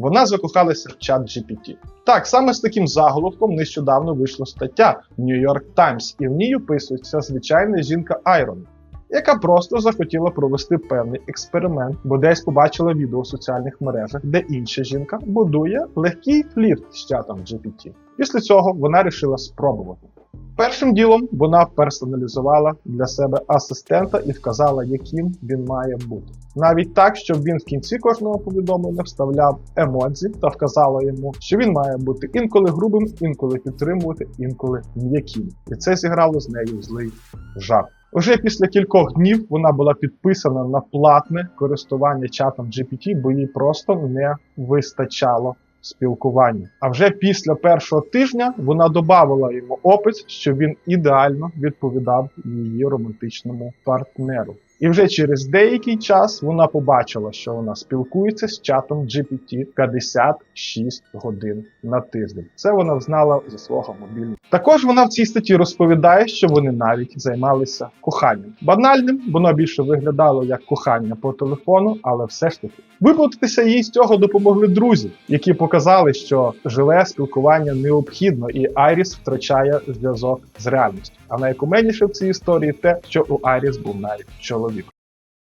Вона закохалася в чат GPT. Так, саме з таким заголовком нещодавно вийшла стаття в New York Times, і в ній описується звичайна жінка Айрон, яка просто захотіла провести певний експеримент, бо десь побачила відео у соціальних мережах, де інша жінка будує легкий флірт з чатом GPT. Після цього вона вирішила спробувати. Першим ділом вона персоналізувала для себе асистента і вказала, яким він має бути. Навіть так, щоб він в кінці кожного повідомлення вставляв емодзі та вказала йому, що він має бути інколи грубим, інколи підтримувати, інколи м'яким. І це зіграло з нею злий жарт. Уже після кількох днів вона була підписана на платне користування чатом GPT, бо їй просто не вистачало спілкування. А вже після першого тижня вона додавала йому опис, що він ідеально відповідав її романтичному партнеру. І вже через деякий час вона побачила, що вона спілкується з чатом GPT 56 годин на тиждень. Це вона взнала зі свого мобільного. Також вона в цій статті розповідає, що вони навіть займалися коханням. Банальним, воно більше виглядало як кохання по телефону, але все ж таки. Виплатитися їй з цього допомогли друзі, які показали, що живе спілкування необхідно, і Айріс втрачає зв'язок з реальністю. А найкуменніше в цій історії те, що у Айріс був навіть чоловік.